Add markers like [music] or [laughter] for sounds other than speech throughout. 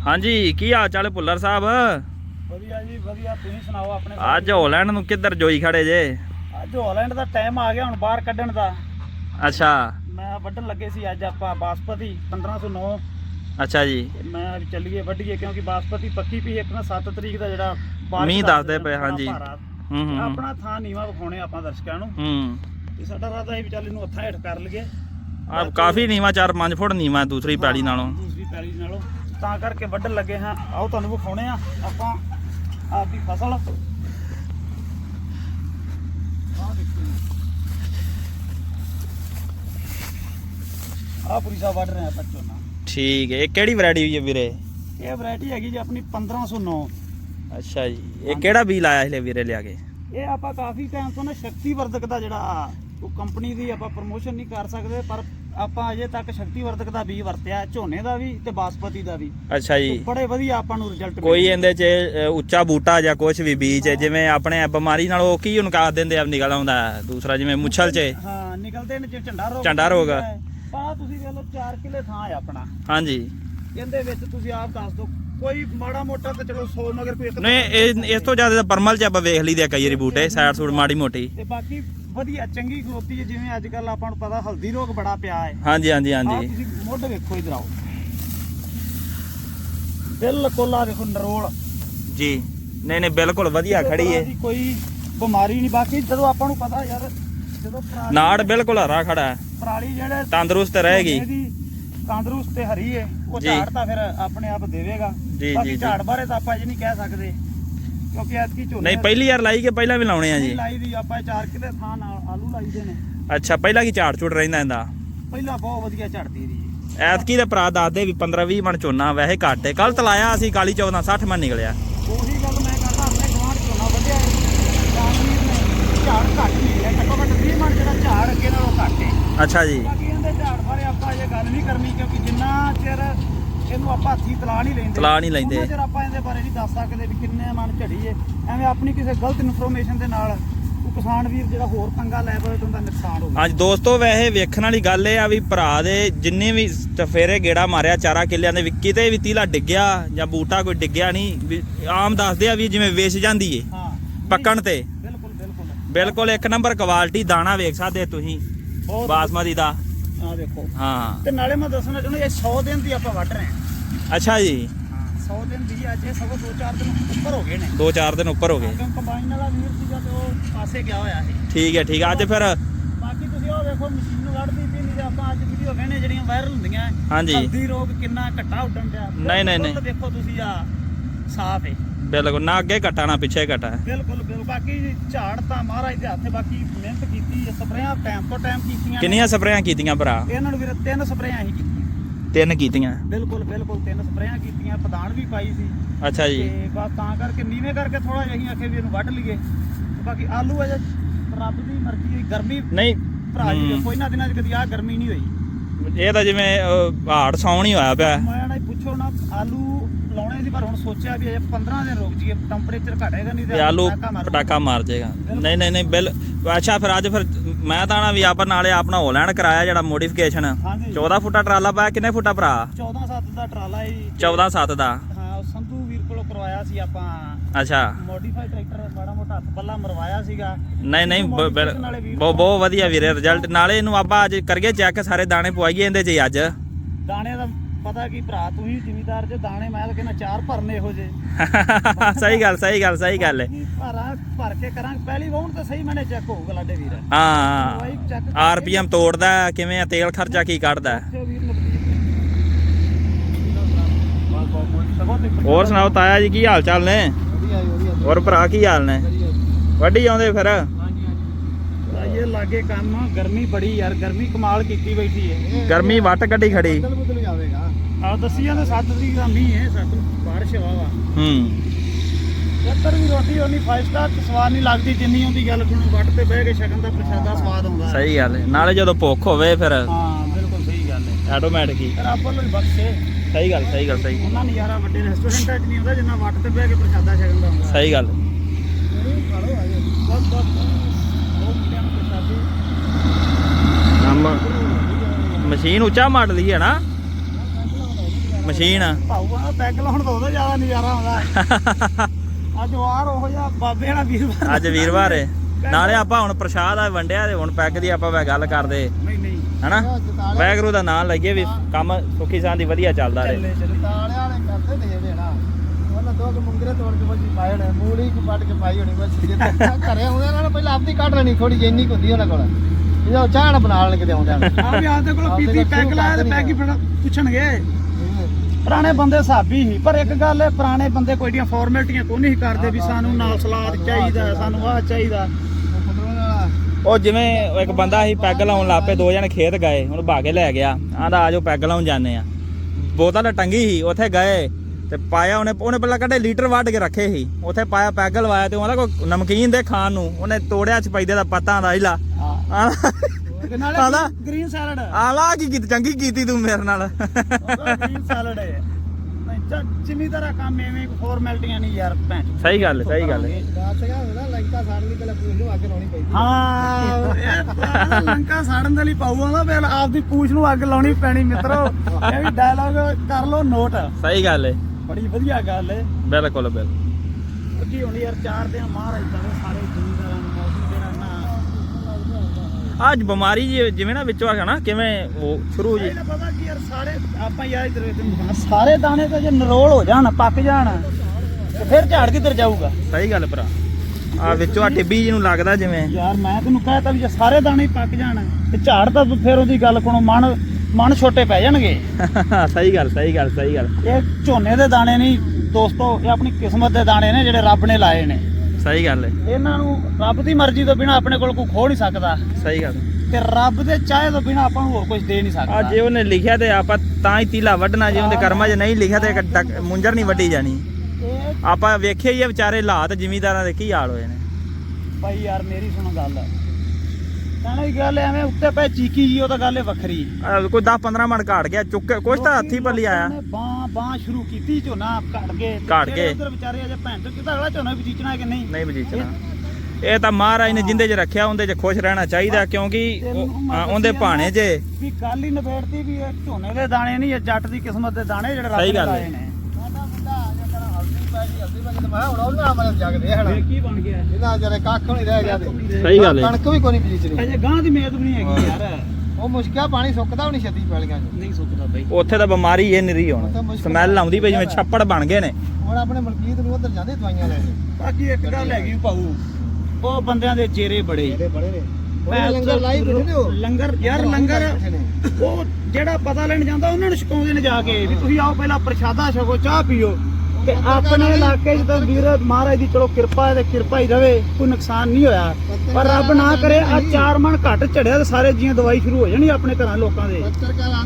ਹਾਂਜੀ ਕੀ ਹਾਲ ਚਾਲ ਭੁੱਲਰ ਸਾਹਿਬ? ਵਧੀਆ ਜੀ ਵਧੀਆ। ਤੁਸੀਂ ਸੁਣਾਓ ਆਪਣੇ ਅੱਜ ਹਾਲੈਂਡ ਨੂੰ ਕਿੱਧਰ ਜੋਈ ਖੜੇ ਜੇ? ਅੱਜ ਹਾਲੈਂਡ ਦਾ ਟਾਈਮ ਆ ਗਿਆ ਹੁਣ ਬਾਹਰ ਕੱਢਣ ਦਾ। ਅੱਛਾ। ਮੈਂ ਵੱਢਣ ਲੱਗੇ ਸੀ ਅੱਜ ਆਪਾਂ ਬਾਸਪਤੀ 1509 ਅੱਛਾ ਜੀ। ਮੈਂ ਚੱਲੀਏ ਵੱਢੀਏ ਕਿਉਂਕਿ ਬਾਸਪਤੀ ਪੱਕੀ ਪਈ ਇੱਕ ਨਾ 7 ਤਰੀਕ ਦਾ ਜਿਹੜਾ ਮੀਂਹ ਦੱਸਦੇ ਪਏ, ਹਾਂਜੀ। ਹੂੰ ਹੂੰ ਆਪਣਾ ਥਾਂ ਨੀਵਾ ਵਿਖਾਉਣੇ ਆਪਾਂ ਦਰਸ਼ਕਾਂ ਨੂੰ। ਹੂੰ। ਤੇ ਸਾਡਾ ਰਾਦਾ ਇਹ ਵੀ ਚੱਲ ਇਹਨੂੰ ਹੱਥਾਂ ਹੇਠ ਕਰ ਲਈਏ। ਆ ਕਾਫੀ ਨੀਵਾ 4-5 ਫੁੱਟ ਨੀਵਾ ਦੂਸਰੀ ਪੈੜੀ ਨਾਲੋਂ। ਦੂਸਰੀ ਪੈਲੀ ਨਾਲੋਂ। ਤਾਂ ਕਰਕੇ ਵੱਢਣ ਲੱਗੇ ਹਾਂ। ਆਓ ਤੁਹਾਨੂੰ ਵਿਖਾਉਣੇ ਆ ਆਪਾਂ ਆਪਦੀ ਫਸਲ। ਆਹ ਦੇਖੋ ਜੀ। ਆਹ ਪੂਰੀ ਸਾ ਵੱਢ ਰਹੇ ਆ ਆਪਾਂ ਝੋਨਾ। ਠੀਕ ਹੈ। ਇਹ ਕਿਹੜੀ ਵੈਰਾਈਟੀ ਹੋਈ ਹੈ ਵੀਰੇ? ਇਹ ਵੈਰਾਈਟੀ ਹੈਗੀ ਜੀ ਆਪਣੀ 1509 ਅੱਛਾ ਜੀ। ਇਹ ਕਿਹੜਾ ਬੀਜ ਲਾਇਆ ਸੀ ਵੀਰੇ ਲਿਆ ਕੇ? ਇਹ ਆਪਾਂ ਕਾਫੀ ਟਾਈਮ ਤੋਂ ਨਾ ਸ਼ਕਤੀ ਵਰਧਕ ਦਾ ਜਿਹੜਾ ਉਹ ਕੰਪਨੀ ਦੀ ਆਪਾਂ ਪ੍ਰਮੋਸ਼ਨ ਨਹੀਂ ਕਰ ਸਕਦੇ ਪਰ ਆਪਾਂ ਅਜੇ ਤੱਕ ਸ਼ਕਤੀ ਵਰਧਕ ਦਾ ਬੀਜ ਵਰਤਿਆ ਝੋਨੇ ਦਾ ਵੀ ਤੇ ਬਾਸਪਤੀ ਦਾ ਵੀ। ਅੱਛਾ ਜੀ। ਬੜੇ ਵਧੀਆ ਆਪਾਂ ਨੂੰ ਰਿਜ਼ਲਟ ਕੋਈ ਇਹਦੇ ਚ ਅ, ਉੱਚਾ ਬੂਟਾ ਜਾਂ ਕੁਝ ਵੀ ਬੀਜ ਹੈ ਜਿਵੇਂ ਆਪਣੇ ਬਿਮਾਰੀ ਨਾਲ ਉਹ ਕੀ ਕਾ ਦਿੰਦੇ ਆ ਨਿਕਲ ਆਉਂਦਾ ਹੈ। ਦੂਸਰਾ ਜਿਵੇਂ ਮੁੱਛਲ ਚ। ਹਾਂ ਨਿਕਲਦੇ ਨੇ ਜੇ ਝੰਡਾ ਰੋਗ ਝੰਡਾ ਰੋਗ। ਪਾ ਤੁਸੀਂ ਵੇਖ ਲਓ 4 ਕਿੱਲੇ ਥਾਂ ਹੈ ਆਪਣਾ। ਹਾਂਜੀ। ਇਹਦੇ ਵਿੱਚ ਤੁਸੀਂ ਆਪ ਦੱਸ ਦਿਓ ਕੋਈ ਮਾੜਾ ਮੋਟਾ ਤੇ ਚਲੋ 100 ਮਗਰ ਕੋਈ ਇੱਕ ਨਹੀਂ ਇਹ ਇਸ ਤੋਂ ਜ਼ਿਆਦਾ ਤਾਂ ਪਰਮਲ ਚ ਆਪਾਂ ਵੇਖ ਲਈਦੇ ਆ ਕਈ ਵਾਰੀ ਬੂਟੇ ਸਾਈਡ ਸੂਡ ਮਾੜੀ ਮੋਟੀ। ਤੇ ਬਾਕੀ ਵਧੀਆ ਚੰਗੀ ਖਲੋਤੀ ਹੈ ਜਿਵੇਂ ਅੱਜ ਕੱਲ ਆਪਾਂ ਨੂੰ ਪਤਾ ਹਲਦੀ ਰੋਗ ਬੜਾ ਪਿਆ ਹੈ। ਹਾਂਜੀ ਹਾਂਜੀ ਆਹ ਹਾਂਜੀ ਤੁਸੀਂ ਮੁੱਢ ਵੇਖੋ ਇਧਰ ਆਓ। ਬਿਲਕੁਲ ਆ ਦੇਖੋ ਨਰੋਲ। ਜੀ। ਨਹੀਂ ਨਹੀਂ ਬਿਲਕੁਲ ਵਧੀਆ ਕਿਸੇ ਖੜੀ ਤਰ੍ਹਾਂ ਹੈ ਦੀ ਕੋਈ ਬਿਮਾਰੀ ਨਹੀਂ ਬਾਕੀ ਜਦੋਂ ਆਪਾਂ ਨੂੰ ਪਤਾ ਯਾਰ ਜਦੋਂ ਪਰਾਲੀ ਨਾੜ ਬਿਲਕੁਲ ਹਰਾ ਖੜਾ ਹੈ। ਪਰਾਲੀ ਜਿਹੜੇ ਤੰਦਰੁਸਤ ਰਹੇਗੀ। ਇਹਦੀ ਤੰਦਰੁਸਤ ਤੇ ਹਰੀ ਹੈ ਉਹ ਜੀ। ਝਾੜ ਤਾਂ ਫਿਰ ਆਪਣੇ ਆਪ ਦੇਵੇਗਾ। ਜੀ, ਬਾਕੀ ਜੀ, ਜੀ। ਝਾੜ ਬਾਰੇ ਤਾਂ ਆਪਾਂ ਇਹ ਨਹੀਂ ਕਹਿ ਸਕਦੇ। ਕਿਉਂਕਿ ਐਤਕੀ ਝੋਨੇ ਨਹੀਂ ਪਹਿਲੀ ਵਾਰ ਲਾਈ ਕਿ ਪਹਿਲਾਂ ਵੀ ਲਾਉਣੇ ਆ ਜੀ? ਲਾਈ ਦੀ ਆਪਾਂ 4 ਕਿਲੇ ਥਾਂ ਨਾਲ ਆਲੂ ਲਾਈਦੇ ਨੇ। ਅੱਛਾ ਪਹਿਲਾਂ ਕੀ ਝਾੜ ਝੁੜ ਰਹਿੰਦਾ ਇਹਦਾ? ਪਹਿਲਾਂ ਬਹੁਤ ਵਧੀਆ ਝੜਦੀ ਰਹੀ ਜੀ। ਐਤਕੀ ਦੇ ਭਰਾ ਦੱਸਦੇ ਵੀ 15 20 ਮਣ ਝੋਨਾ ਵੈਸੇ ਘੱਟ ਹੈ। ਕੱਲ ਤਲਾਇਆ ਅਸੀਂ ਕਾਲੀ 14 60 ਮਣ ਨਿਕਲਿਆ। ਉਹੀ ਗੱਲ ਮੈਂ ਕਰਦਾ ਆਪਣੇ ਗਵਾਂਢ ਝੋਨਾ ਵਧਿਆ ਝਾੜ ਘੱਟ ਮਿਲਿਆ ਘੱਟੋ ਘੱਟ 20 ਮਣ ਜਿਹੜਾ ਝਾੜ ਅੱਗੇ ਨਾਲੋਂ ਘੱਟ ਹੈ। ਅੱਛਾ ਜੀ। ਬਾਕੀ ਇਹਦੇ ਝਾੜ ਬਾਰੇ ਆਪਾਂ ਇਹ ਗੱਲ ਨਹੀਂ ਕਰਨੀ ਕਿਉਂਕਿ ਜਿੰਨਾ ਚਿਰ ਇਹਨੂੰ ਆਪਾਂ ਹੱਥੀ ਤਲਾ ਨਹੀਂ ਲੈਂਦੇ। ਤਲਾ ਨਹੀਂ ਲੈਂਦੇ। ਉਹਨਾਂ ਚਿਰ ਆਪਾਂ ਇਹਦੇ ਬਾਰੇ ਨਹੀਂ ਦੱਸ ਸਕਦੇ ਵੀ ਕਿੰਨੇ ਮਨ ਝੜੀ ਏ ਐਵੇਂ ਆਪਣੀ ਕਿਸੇ ਗਲਤ ਇਨਫੋਰਮੇਸ਼ਨ ਦੇ ਨਾਲ ਉਹ ਕਿਸਾਨ ਵੀਰ ਜਿਹੜਾ ਹੋਰ ਪੰਗਾ ਲੈ ਪਵੇ ਤਾਂ ਉਹਦਾ ਨੁਕਸਾਨ ਹੋਵੇ ਅੱਜ ਦੋਸਤੋ ਵੈਸੇ ਵੇਖਣ ਵਾਲੀ ਗੱਲ ਇਹ ਆ ਵੀ ਭਰਾ ਦੇ ਜਿੰਨੇ ਵੀ ਤਫੇਰੇ ਗੇੜਾ ਮਾਰਿਆ ਚਾਰਾ ਕਿੱਲਿਆਂ ਦੇ ਵੀ ਕਿਤੇ ਵੀ ਤੀਲਾ ਡਿੱਗਿਆ ਜਾਂ ਬੂਟਾ ਕੋਈ ਡਿੱਗਿਆ ਨਹੀਂ ਵੀ ਆਮ ਦੱਸਦੇ ਆ ਵੀ ਜਿਵੇਂ ਵੇਚ ਜਾਂਦੀ ਏ। ਪੱਕਣ ਤੇ। ਬਿਲਕੁਲ ਬਿਲਕੁਲ। ਬਿਲਕੁਲ ਇੱਕ ਨੰਬਰ ਕੁਆਲਿਟੀ ਦਾਣਾ ਵੇਖ ਸਕਦੇ ਤੁਸੀਂ ਬਾਸਮਤੀ ਦਾ। ਆ ਦੇਖੋ। ਹਾਂ। ਤੇ ਨਾਲੇ ਮੈਂ ਦੱਸਣਾ ਚਾਹੁੰਦਾ ਇਹ 100 ਦਿਨ ਦੀ ਆਪਾਂ ਵੱਢ ਰਹੇ ਹਾਂ। ਅੱਛਾ ਜੀ। ਹਾਂ 100 ਦਿਨ ਦੀ ਅੱਜ ਇਹ ਸਗੋਂ 2-4 ਦਿਨ ਉੱਪਰ ਹੋ ਗਏ ਨੇ। 2-4 ਦਿਨ ਉੱਪਰ ਹੋ ਗਏ। ਕਿਉਂਕਿ ਕੰਬਾਈਨ ਵਾਲਾ ਵੀਰ ਸੀਗਾ ਤੇ ਉਹ ਪਾਸੇ ਗਿਆ ਹੋਇਆ ਸੀ। ਠੀਕ ਹੈ ਠੀਕ ਹੈ। ਅੱਜ ਫਿਰ ਬਾਕੀ ਤੁਸੀਂ ਉਹ ਵੇਖੋ ਮਸ਼ੀਨ ਨੂੰ ਵੜਦੀ ਪਈ ਨਹੀਂ ਤੇ ਆਪਾਂ ਅੱਜ ਵੀਡੀਓ ਵੇਖਣੇ ਜਿਹੜੀਆਂ ਵਾਇਰਲ ਹੁੰਦੀਆਂ। ਹਾਂਜੀ। ਹਲਦੀ ਰੋਗ ਕਿੰਨਾ ਘੱਟਾ ਉੱਡਣ ਡਿਆ। ਨਹੀਂ, ਨਹੀਂ, ਬਿਲਕੁਲ ਦੇਖੋ ਤੁਸੀਂ ਆ ਸਾਫ਼ ਹੈ ਬਿਲਕੁਲ ਨਾ ਅੱਗੇ ਘਟਾ ਨਾ ਪਿੱਛੇ ਘਟਾ। ਬਿਲਕੁਲ ਬਾਕੀ ਝਾੜ ਤਾਂ ਮਹਾਰਾਜ ਦੇ ਹੱਥੇ ਬਾਕੀ ਮਿਹਨਤ ਕੀਤੀ ਹੈ ਸਪਰੇਆਂ ਟਾਈਮ ਤੋਂ ਟਾਈਮ ਕੀਤੀਆਂ ਨੇ। ਕਿੰਨੀਆਂ ਸਪਰੇਆਂ ਕੀਤੀਆਂ ਭਰਾ? ਇਹਨਾਂ ਨੂੰ ਵੀਰ ਤਿੰਨ ਸਪਰੇਆਂ ਹੀ ਕੀਤੀਆਂ। ਤਿੰਨ ਕੀਤੀਆਂ? ਬਿਲਕੁਲ ਬਿਲਕੁਲ ਤਿੰਨ ਸਪਰੇਆਂ ਕੀਤੀਆਂ ਪ੍ਰਧਾਨ ਵੀ ਪਾਈ ਸੀ। ਅੱਛਾ ਜੀ। ਤੇ ਬਸ ਤਾਂ ਕਰਕੇ ਨੀਵੇਂ ਕਰਕੇ ਥੋੜਾ ਜਿਹਾ ਅਸੀਂ ਆਖੇ ਵੀ ਇਹਨੂੰ ਵੱਢ ਲਈਏ। ਤੇ ਬਾਕੀ ਆਲੂ ਅਜੇ ਰੱਬ ਦੀ ਮਰਜ਼ੀ ਹੋਈ ਗਰਮੀ ਨਹੀਂ ਭਰਾ ਜੀ। ਦੇਖੋ ਇਹਨਾਂ ਦਿਨਾਂ 'ਚ ਕਦੀ ਆ ਗਰਮੀ ਨਹੀਂ ਹੋਈ। ਇਹ ਤਾਂ ਜਿਵੇਂ ਹਾੜ ਸੌਣ ਹੀ ਹੋਇਆ ਪਿਆ। ਮੈਂ ਨਾ ਪੁੱਛੋ ਨਾ ਆਲੂ ਲਾਉਣੇ ਸੀ ਪਰ ਹੁਣ ਸੋਚਿਆ ਵੀ ਅਜੇ 15 ਦਿਨ ਰੁਕ ਜੀਏ ਟੈਂਪਰੇਚਰ ਘਟੇਗਾ ਨਹੀਂ ਤੇ ਆਲੂ ਪਟਾਕਾ ਮਾਰੂ। ਜਾਏਗਾ। ਨਹੀਂ ਨਹੀਂ ਨਹੀਂ ਬਿਲ ਅੱਛਾ ਫਿਰ ਅੱਜ ਫਿਰ ਮੈਂ ਤਾਂ ਨਾ ਵੀ ਆਪਾਂ ਨਾਲੇ ਆਪਣਾ ਹੋਲੈਂਡ ਕਰਾਇਆ ਜਿਹੜਾ ਮੋਡੀਫਿਕੇਸ਼ਨ ਹਾਂਜੀ। 14 ਫੁੱਟਾ ਟਰਾਲਾ ਪਾਇਆ ਕਿੰਨੇ ਫੁੱਟਾ ਭਰਾ? 14 7 ਦਾ ਟਰਾਲਾ ਹੈ ਜੀ 14 7 ਦਾ। ਹਾਂ ਸੰਧੂ ਵੀਰ ਕੋਲੋਂ ਕਰਵਾਇਆ ਸੀ ਆਪਾਂ। ਅੱਛਾ। ਮੋਡੀਫਾਈਡ ਟਰੈਕਟਰ ਮਾੜਾ ਮੋਟਾ ਹੱਥ ਪੱਲਾ ਮਰਵਾਇਆ ਸੀਗਾ। ਨਹੀਂ ਨਹੀਂ ਬਹੁਤ ਬਹੁਤ ਵਧੀਆ ਵੀਰੇ ਰਿਜ਼ਲਟ ਨਾਲੇ ਇਹਨੂੰ ਆਪਾਂ ਅੱਜ ਕਰੀਏ ਚੈੱਕ ਸਾਰੇ ਦਾਣੇ ਪਵਾਈਏ ਇਹਦੇ 'ਚ ਅੱਜ। ਦਾਣੇ ਦਾ ਪਤਾ ਕੀ ਭਰਾ ਤੂੰ ਹੀ ਜ਼ਿਮੀਦਾਰ ਜੇ ਦਾਣੇ ਮੈਂ ਤਾਂ ਕਹਿੰਦਾ ਚਾਰ ਭਰਨੇ ਇਹੋ ਜੇ [laughs] ਸਹੀ ਗੱਲ ਸਹੀ ਗੱਲ ਸਹੀ ਗੱਲ ਹੈ। ਭਰਾ ਭਰ ਕੇ ਕਰਾਂਗੇ। ਪਹਿਲੀ ਵਾਉਣ ਤਾਂ ਸਹੀ ਮੈਨੇ ਚੈੱਕ ਹੋਊਗਾ ਲਾਡੇ ਵੀਰ। ਹਾਂ। ਆਰਪੀਐਮ ਤੋੜਦਾ ਕਿਵੇਂ ਆ ਤੇਲ ਖਰਚਾ ਕੀ ਕੱਢਦਾ? ਵੀਰ ਹੋਰ ਸੁਣਾਓ ਤਾਇਆ ਜੀ ਕੀ ਹਾਲ ਚਾਲ ਨੇ? ਹੋਰ ਭਰਾ ਕੀ ਹਾਲ ਨੇ? ਵੱਡੀ ਆਉਂਦੇ ਫਿਰ? ਇਹ ਲਾਗੇ ਕੰਮ ਗਰਮੀ ਬੜੀ ਯਾਰ ਗਰਮੀ ਕਮਾਲ ਕੀਤੀ ਬੈਠੀ ਹੈ ਗਰਮੀ ਵੱਟ ਕੱਢੀ ਖੜੀ। ਬਦਲ ਬਦਲ ਜਾਵੇਗਾ। ਆ ਦਸੀਆਂ ਦੇ 7 ਤਰੀਕ ਦਾ ਮੀਂਹ ਹੈ ਸੱਤ ਬਾਰਿਸ਼ ਹਵਾ ਵਾ। ਹੂੰ। ਉੱਧਰ ਵੀ ਰੋਟੀ ਉਹਨੀ 5 ਸਟਾਰ ਚ ਸਵਾਦ ਨਹੀਂ ਲੱਗਦੀ ਜਿੰਨੀ ਉਹਦੀ ਗੱਲ ਸੁਣੋ ਵੱਟ ਤੇ ਬਹਿ ਕੇ ਛਕਣ ਦਾ ਪ੍ਰਸ਼ਾਦਾ ਸਵਾਦ ਆਉਂਦਾ ਸਹੀ ਗੱਲ ਹੈ ਨਾਲੇ ਜਦੋਂ ਭੁੱਖ ਹੋਵੇ ਫਿਰ ਹਾਂ ਬਿਲਕੁਲ ਸਹੀ ਗੱਲ ਹੈ ਆਟੋਮੈਟਿਕ ਹੀ। ਰੱਬ ਵੱਲੋਂ ਹੀ ਬਖਸ਼ੇ। ਸਹੀ ਗੱਲ ਸਹੀ ਗੱਲ ਸਹੀ ਉਹਨਾਂ ਨਜ਼ਾਰਾ ਵੱਡੇ ਰੈਸਟੋਰੈਂਟਾਂ 'ਚ ਨਹੀਂ ਹੁੰਦਾ ਜਿੰਨਾ ਵੱਟ ਤੇ ਬਹਿ ਕੇ ਪ੍ਰਸ਼ਾਦਾ ਛਕਣ ਦਾ ਹੁੰਦਾ। ਸਹੀ ਗੱਲ ਬਸ ਬਸ ਦੋ ਮਿੰਟਾਂ ਨੂੰ ਪ੍ਰਸ਼ਾਦੇ ਕੰਮ ਮਸ਼ੀਨ ਉੱਚਾ ਮਾਡਲ ਹੀ ਹੈ ਨਾ। ਮਸ਼ੀਨ। ਆ ਭਾਊ ਆ ਪੈਗ ਲਾਉਣ ਤੋਂ ਉਹਦਾ ਜ਼ਿਆਦਾ ਨਜ਼ਾਰਾ ਆਉਂਦਾ। [laughs] ਅੱਜ ਵਾਰ ਉਹ ਜਿਹਾ ਬਾਬੇ ਵਾਲਾ ਵੀਰਵਾਰ ਅੱਜ ਵੀਰਵਾਰ ਏ। ਨਾਲੇ ਆਪਾਂ ਹੁਣ ਪ੍ਰਸ਼ਾਦ ਆ ਵੰਡਿਆ ਤੇ ਹੁਣ ਪੈਗ ਦੀ ਆਪਾਂ ਵੇ ਗੱਲ ਕਰਦੇ। ਨਹੀਂ ਨਹੀਂ। ਹਨਾ? ਵੈਗਰੂ ਦਾ ਨਾਮ ਲਈਏ ਵੀ ਕੰਮ ਸੁਖੀ ਸਾਂ ਦੀ ਵਧੀਆ ਚੱਲਦਾ ਰਹੇ। ਤਾਲਿਆਂ ਵਾਲੇ ਕਰਦੇ ਨੇ ਜਿਹੜਾ ਉਹਨਾਂ ਦੋ ਕੁ ਮੁੰਗਰੇ ਤੋੜ ਕੇ ਬੱਜੀ ਪਾਏ ਹੋਣੇ ਮੂਲੀ ਕੋ ਪੱਟ ਕੇ ਪਾਈ ਹੋਣੀ ਬਸ। ਜੇ ਘਰੇ ਆਉਂਦੇ ਨਾਲ ਪਹਿਲਾਂ ਆਪਦੀ ਕੱਢ ਲੈਣੀ ਥੋੜੀ ਹੁੰਦੀ ਉਹਨਾਂ ਕੋਲ। ਇਹਦਾ ਚਾਹ ਨਾ ਬਣਾ ਲੈਣ ਕਿਤੇ ਆਉਂਦੇ ਆ ਆ ਵੀ ਆਪਦੇ ਕੋਲ ਆਪਦੇ ਪੀਤੀ ਕੋਲ ਪੈਗ ਸ਼ੁਰੂ ਲਾਇਆ ਤੇ ਕਰਦੇ ਪੈਗ ਹੀ ਨਹੀਂ ਫੜਾ ਪੁੱਛਣਗੇ। ਪੁਰਾਣੇ ਬੰਦੇ ਸਾਬੀ ਸੀ ਪਰ ਇੱਕ ਗੱਲ ਹੈ ਪੁਰਾਣੇ ਬੰਦੇ ਕੋਈ ਦੀਆਂ ਫਾਰਮੈਲਟੀਆਂ ਕੋਈ ਨਹੀਂ ਕਰਦੇ ਵੀ ਸਾਨੂੰ ਨਾਲ ਸਲਾਦ ਚਾਹੀਦਾ ਸਾਨੂੰ ਆਹ ਚਾਹੀਦਾ। ਉਹ ਜਿਵੇਂ ਇੱਕ ਬੰਦਾ ਸੀ ਪੈਗ ਲਾਉਣ ਲੱਪੇ ਦੋ ਜਣੇ ਖੇਤ ਗਏ ਹੁਣ ਭਾਗੇ ਲੈ ਗਿਆ। ਆਂਦਾ ਆਜੋ ਪੈਗ ਲਾਉਣ ਜਾਂਦੇ ਆ। ਬੋਤਲ ਟੰਗੀ ਸੀ ਉੱਥੇ ਗਏ ਤੇ ਪਾਇਆ ਉਹਨੇ ਉਹਨੇ ਪਹਿਲਾਂ ਕੱਢੇ ਲੀਟਰ ਵੱਢ ਕੇ ਰੱਖੇ ਸੀ। ਉੱਥੇ ਪਾਇਆ ਪੈਗ ਲਵਾਇਆ ਤੇ ਉਹਦਾ ਕੋਈ ਨਮਕੀਨ ਦੇ ਖਾਣ ਨੂੰ। ਉਹਨੇ ਤੋੜਿਆ ਚਪੈਦੇ ਦਾ ਪੱਤਾ ਦਾ ਹਿਲਾ ਆਲਾ। Green salad. ਆਲਾ ਕੀ ਕੀਤੀ ਚੰਗੀ ਕੀਤੀ ਤੂੰ ਮੇਰੇ ਨਾਲ। ਗ੍ਰੀਨ ਸੈਲਡ ਹੈ ਨਹੀਂ ਚਾ ਜਿੰਨੀ ਤਰ੍ਹਾਂ ਕੰਮ ਐਵੇਂ ਫਾਰਮੈਲਟੀਆਂ ਨਹੀਂ ਯਾਰ ਭੈਣ ਚੋਦ। ਸਹੀ ਗੱਲ ਸਹੀ ਗੱਲ ਲੰਕਾ ਸਾੜ ਲਈ ਪਹਿਲਾਂ ਪੂਛ ਨੂੰ ਅੱਗ ਲਾਉਣੀ ਪੈਂਦੀ ਹਾਂ ਇਹ ਲੰਕਾ ਸਾੜਨ ਦੇ ਲਈ ਪਾਊਗਾ ਨਾ ਫਿਰ ਆਪਦੀ ਪੂਛ ਨੂੰ ਅੱਗ ਲਾਉਣੀ ਪੈਣੀ ਮਿੱਤਰੋ। ਇਹ ਵੀ ਡਾਇਲੌਗ ਕਰ ਲਓ ਨੋਟ ਸਹੀ ਗੱਲ ਹੈ ਬੜੀ ਵਧੀਆ ਗੱਲ ਹੈ ਬਿਲਕੁਲ ਬਿਲਕੁਲ। ਕੀ ਹੁਣ ਯਾਰ ਚਾਰ ਦਿਨ ਮਹਾਰਾਜ ਕਰੇ ਸਾਰੇ ਨਾ ਅੱਜ ਬਿਮਾਰੀ ਜੀ- ਜਿਵੇਂ ਨਾ ਵਿੱਚੋਂ ਆ ਨਾ ਕਿਵੇਂ ਉਹ ਸ਼ੁਰੂ ਜੀ? ਇਹਦਾ ਪਤਾ ਕੀ ਯਾਰ ਸਾਰੇ ਆਪਾਂ ਯਾਰ ਇਧਰ ਇਧਰ ਸਾਰੇ ਦਾਣੇ ਤਾਂ ਜੇ ਨਰੋਲ ਹੋ ਜਾਣ ਪੱਕ ਜਾਣ ਤੇ ਫਿਰ ਝਾੜ ਕਿੱਧਰ ਜਾਊਗਾ? ਸਹੀ ਗੱਲ ਭਰਾ। ਆ ਵਿੱਚੋਂ ਆ ਟਿੱਬੀ ਜੀ ਨੂੰ ਲੱਗਦਾ ਜਿਵੇਂ। ਯਾਰ ਮੈਂ ਤੈਨੂੰ ਕਹਿਤਾ ਵੀ ਜੇ ਸਾਰੇ ਦਾਣੇ ਹੀ ਪੱਕ ਜਾਣ ਤੇ ਝਾੜ ਤਾਂ ਫਿਰ ਉਹਦੀ ਗੱਲ ਕੋਲੋਂ ਮਨ ਮਨ ਛੋਟੇ ਪੈ ਜਾਣਗੇ। [laughs] ਸਹੀ ਗੱਲ ਸਹੀ ਗੱਲ ਸਹੀ ਗੱਲ। ਇਹ ਝੋਨੇ ਦੇ ਦਾਣੇ ਨਹੀਂ ਦੋਸਤੋ ਇਹ ਆਪਣੀ ਕਿਸਮਤ ਦੇ ਦਾਣੇ ਨੇ ਜਿਹੜੇ ਰੱਬ ਨੇ ਲਾਏ ਨੇ। ਸਹੀ ਗੱਲ ਹੈ। ਇਹਨਾਂ ਨੂੰ ਰੱਬ ਦੀ ਮਰਜ਼ੀ ਤੋਂ ਬਿਨਾ ਆਪਣੇ ਕੋਲ ਕੋਈ ਖੋ ਨਹੀਂ ਸਕਦਾ। ਸਹੀ ਗੱਲ ਤੇ ਰੱਬ ਦੇ ਚਾਹੇ ਤੋਂ ਬਿਨਾ ਆਪਾਂ ਨੂੰ ਹੋਰ ਕੁਝ ਦੇ ਨਹੀਂ ਆ ਸਕਦਾ ਜੇ ਉਹਨੇ ਲਿਖਿਆ ਤੇ ਆਪਾਂ ਤਾਂ ਹੀ ਤੀਲਾ ਵੱਢਣਾ ਜੇ ਉਹਦੇ ਕਰਮਾਂ 'ਚ ਨਹੀਂ ਲਿਖਿਆ ਤੇ ਇੱਕ ਮੁੰਜਰ ਨਹੀਂ ਵੱਢੀ ਜਾਣੀ। ਆਪਾਂ ਵੇਖਿਆ ਹੀ ਆ ਵਿਚਾਰੇ ਹਾਲਾਤ ਜ਼ਿਮੀਂਦਾਰਾਂ ਦੇ ਕੀ ਹਾਲ ਹੋਏ ਨੇ। ਭਾਈ ਯਾਰ ਮੇਰੀ ਸੁਣੋ ਗੱਲ। ਹੀ ਗੱਲ ਐਵੇਂ ਉੱਤੇ ਪੈ ਚੀਕੀ ਜੀ ਉਹ ਤਾਂ ਗੱਲ ਹੈ ਵੱਖਰੀ। ਕੋਈ 10 15 ਮਣ ਘਾਟ ਗਿਆ ਚੁੱਕ ਕੁਛ ਤਾਂ ਹੱਥੀ ਪੱਲੀ ਆਇਆ। ਬਾਹ ਬਾਹ ਸ਼ੁਰੂ ਕੀਤੀ ਝੋਨਾ ਘੜ ਕੇ। ਘੜ ਕੇ। ਉਧਰ ਵਿਚਾਰੇ ਅਜੇ ਭੈਣ ਤੋਂ ਕਿਤਾ ਅਗਲਾ ਝੋਨਾ ਵੀ ਬੀਜਣਾ ਕਿ ਨਹੀਂ? ਨਹੀਂ ਬਜੀਚਣਾ। ਇਹ ਤਾਂ ਮਹਾਰਾਜ ਨੇ ਜਿੰਦੇ 'ਚ ਰੱਖਿਆ ਉਹਦੇ 'ਚ ਖੁਸ਼ ਰਹਿਣਾ ਚਾਹੀਦਾ ਕਿਉਂਕਿ ਉਹ- ਹਾਂ, ਉਹਦੇ ਭਾਣੇ 'ਚ। ਵੀ ਗੱਲ ਹੀ ਨਿਬੇੜਤੀ ਵੀ ਇਹ ਝੋਨੇ ਦੇ ਦਾਣੇ ਨਹੀਂ ਇਹ ਜੱਟ ਦੀ ਕਿਸਮਤ ਦੇ ਦਾਣੇ ਜਿਹੜੇ ਰੱਬ ਸਹੀ ਨੇ ਗੱਲ ਹੈ। ਲਾਏ ਨੇ। ਸਾਡਾ ਮੁੰਡਾ ਜੇ ਕਰ ਹਲਦੀ ਪੈ ਗਈ ਹਲਦੀ ਪੈ ਗਈ ਤੇ ਮੈਂ ਹੁਣ ਉਹਨੂੰ ਆਮਲ ਜਗਦੇ ਹਣ ਫਿਰ ਕੀ ਬਣ ਗਿਆ? ਇਹਨਾਂ ਜਰੇ ਕੱਖ ਨਹੀਂ ਰਹਿ ਗਿਆ ਤੇ। ਸਹੀ ਗੱਲ ਹੈ ਕਣਕ ਵੀ ਕੋਈ ਨਹੀਂ ਬੀਜਣੀ। ਅਜੇ ਗਾਂ ਦੀ ਮਿਹਨਤ ਵੀ ਨਹੀਂ ਹੈਗੀ ਯਾਰ। ਉਹ ਮੁਸ਼ਕਿਲ ਪਾਣੀ ਸੁੱਕਦਾ ਵੀ ਨਹੀਂ ਛੱਤੀ ਪੈਲੀਆਂ 'ਚ ਨਹੀਂ ਸੁੱਕਦਾ ਬਈ। ਉੱਥੇ ਤਾਂ ਬਿਮਾਰੀ ਇਹ ਨਿਰੀ ਹੁਣ। ਸਮੈਲ ਆਉਂਦੀ ਪਈ ਜਿਵੇਂ ਛੱਪੜ ਬਣ ਗਏ ਨੇ। ਹੁਣ ਆਪਣੇ ਮਲਕੀਤ ਨੂੰ ਉਧਰ ਜਾਂਦੇ ਦਵਾਈਆਂ ਲੈ ਕੇ। ਬਾਕੀ ਇੱਕ ਗੱਲ ਹੈਗੀ ਭਾਊ ਉਹ ਬੰਦਿਆਂ ਦੇ ਚਿਹਰੇ ਬੜੇ। ਜਿਹੜੇ ਬੜੇ ਨੇ। ਮੈਂ ਉਹ ਲੰਗਰ ਲਾਈ ਬੈਠੇ ਨੇ ਉਹ ਲੰਗਰ ਯਾਰ ਲੰਗਰ। ਉਹ ਜਿਹੜਾ ਪਤਾ ਲੈਣ ਜਾਂਦਾ ਉਹਨਾਂ ਨੂੰ ਛਕਾਉਂਦੇ ਨੇ ਜਾ ਕੇ ਵੀ ਤੁਸੀਂ ਆਓ ਪਹਿਲਾਂ ਪ੍ਰਸ਼ਾਦਾ ਛਕੋ ਚਾਹ ਪੀਓ। ਤੇ ਆਪਣੇ ਇਲਾਕੇ 'ਚ ਤਾਂ ਵੀਰ ਮਹਾਰਾਜ ਦੀ ਚਲੋ ਕਿਰਪਾ ਹੈ ਤੇ ਕਿਰਪਾ ਹੀ ਰਵੇ ਕੋਈ ਨੁਕਸਾਨ ਨਹੀਂ ਹੋਇਆ। ਪਰ ਰੱਬ ਨਾ ਕਰੇ ਆ ਚਾਰ ਮਣ ਘੱਟ ਚੜਿਆ ਤੇ ਸਾਰੇ ਜੀਆਂ ਦਵਾਈ ਸ਼ੁਰੂ ਹੋ ਜਾਣੀ ਆਪਣੇ ਘਰਾਂ ਲੋਕਾਂ ਦੇ।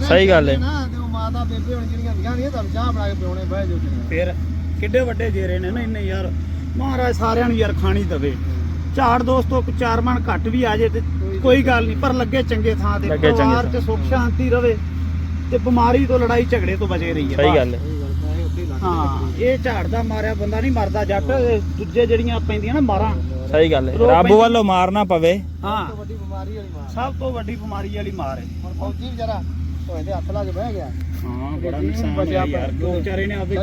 ਸਹੀ ਗੱਲ ਹੈ। ਨਾ ਤੇ ਉਹ ਮਾਤਾ ਬੇਬੇ ਹੁਣ ਜਿਹੜੀਆਂ ਹੁੰਦੀਆਂ ਨਹੀਂ ਤੁਹਾਨੂੰ ਚਾਹ ਬਣਾ ਕੇ ਪਿਉਣੇ ਬਹਿ ਜਾਓ ਜੀ ਫਿਰ ਕਿੱਡੇ ਵੱਡੇ ਜੇਰੇ ਨੇ ਨਾ ਇੰਨੇ ਯਾਰ। ਮਹਾਰਾਜ ਸਾਰਿਆਂ ਨੂੰ ਯਾਰ ਖਾਣੀ ਦਵੇ। ਝਾੜ ਦੋਸਤੋ ਚਾਰ ਮਣ ਘੱਟ ਵੀ ਆ ਜੇ ਤੇ ਕੋਈ ਗੱਲ ਨਹੀਂ ਪਰ ਲੱਗੇ ਚੰਗੇ ਥਾਂ ਤੇ ਪਰਿਵਾਰ। 'ਚ ਸੁੱਖ ਸ਼ਾਂਤੀ ਰਵੇ ਤੇ ਬਿਮਾਰੀ ਤੋਂ ਲੜਾਈ ਝਗੜੇ ਤੋਂ ਬਚੇ ਰਹੀਏ। ਸਹੀ ਗੱਲ ਹੈ। ਹਾਂ। ਇਹ ਝਾੜ ਦਾ ਮਾਰਿਆ ਬੰਦਾ ਨਹੀਂ ਮਰਦਾ ਜੱਟ। ਇਹ ਦੂਜੇ ਜਿਹੜੀਆਂ ਪੈਂਦੀਆਂ ਨਾ ਮਾਰਾਂ। ਸਹੀ ਗੱਲ ਹੈ। ਰੱਬ ਵੱਲੋਂ ਮਾਰਨਾ ਪਵੇ। ਹਾਂ। ਤੋਂ ਵੱਡੀ ਬਿਮਾਰੀ ਵਾਲੀ ਮਾਰ। ਸਭ ਤੋਂ ਵੱਡੀ ਬਿਮਾਰੀ ਵਾਲੀ ਮਾਰ ਹੈ। ਹੁਣ ਫੌਜੀ ਵਿਚਾਰਾ ਹੋਏ ਦੇ ਹੱਥ ਲਾ ਕੇ ਬਹਿ ਗਿਆ। ਹਾਂ ਬੜਾ ਨੁਕਸਾਨ ਹੋਇਆ ਯਾਰ। ਉਹ ਵਿਚਾਰੇ ਨੇ ਆਪਦੇ ਜੋ